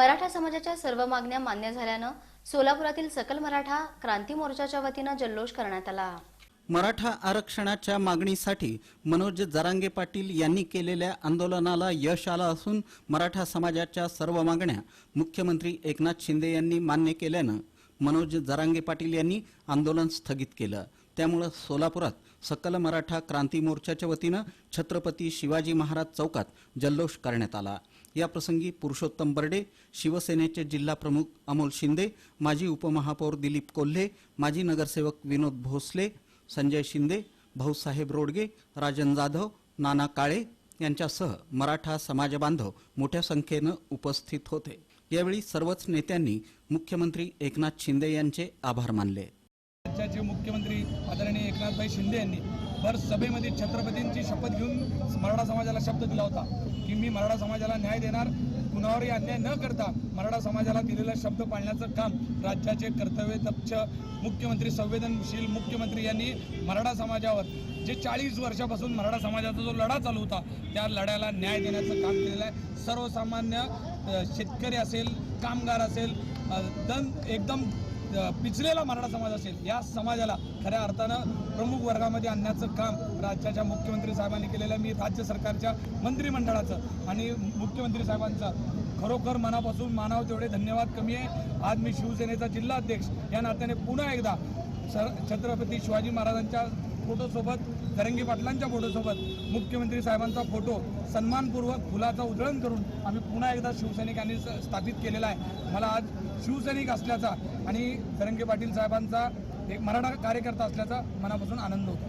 मराठा समाजाच्या सर्व मागण्या मान्य झाल्यानं सोलापुरातील सकल मराठा क्रांती मोर्चाच्या वतीनं जल्लोष करण्यात आला. मराठा आरक्षणाच्या मागणीसाठी मनोज जरांगे पाटील यांनी केलेल्या आंदोलनाला यश आलं असून मराठा समाजाच्या सर्व मागण्या मुख्यमंत्री एकनाथ शिंदे यांनी मान्य केल्यानं मनोज जरांगे पाटील यांनी आंदोलन स्थगित केलं. त्यामुळं सोलापुरात सकल मराठा क्रांती मोर्चाच्या वतीनं छत्रपती शिवाजी महाराज चौकात जल्लोष करण्यात आला. याप्रसंगी पुरुषोत्तम बर्डे शिवसेनेचे जिल्हा प्रमुख अमोल शिंदे माजी उपमहापौर दिलीप कोल्हे माजी नगरसेवक विनोद भोसले संजय शिंदे भाऊसाहेब रोडगे राजन जाधव नाना काळे यांच्यासह मराठा समाजबांधव मोठ्या संख्येनं उपस्थित होते. यावेळी सर्वच नेत्यांनी मुख्यमंत्री एकनाथ शिंदे यांचे आभार मानले. राज्याचे मुख्यमंत्री आदरणीय एकनाथभाई शिंदे यांनी भर सभेमध्ये छत्रपतींची शपथ घेऊन मराठा समाजाला शब्द दिला होता की मी मराठा समाजाला न्याय देणार कुणावरही अन्याय न करता मराठा समाजाला दिलेला शब्द पाळण्याचं काम राज्याचे कर्तव्य कर्तव्यदक्ष मुख्यमंत्री संवेदनशील मुख्यमंत्री यांनी मराठा समाजावर जे चाळीस वर्षापासून मराठा समाजाचा जो लढा चालू होता त्या लढ्याला न्याय देण्याचं काम केलेलं आहे. सर्वसामान्य शेतकरी असेल कामगार असेल दन एकदम पिचलेला मराठा समाज असेल या समाजाला खऱ्या अर्थानं प्रमुख वर्गामध्ये आणण्याचं काम राज्याच्या मुख्यमंत्री साहेबांनी केलेलं आहे. मी राज्य सरकारच्या मंत्रिमंडळाचं आणि मुख्यमंत्री साहेबांचं खरोखर मनापासून मानाव तेवढे धन्यवाद कमी आहे. आज मी शिवसेनेचा जिल्हाध्यक्ष या नात्याने पुन्हा एकदा सर छत्रपती शिवाजी महाराजांच्या फोटोसोबत तरंगी पाटलांच्या फोटोसोबत मुख्यमंत्री साहेबांचा फोटो सन्मानपूर्वक फुलाचं उधळण करून आम्ही पुन्हा एकदा शिवसैनिकांनी स्थापित केलेला आहे. मला आज शिवसैनिक असल्याचा आणि तरंगी पाटील साहेबांचा एक मराठा कार्यकर्ता असल्याचा मनापासून आनंद होतो.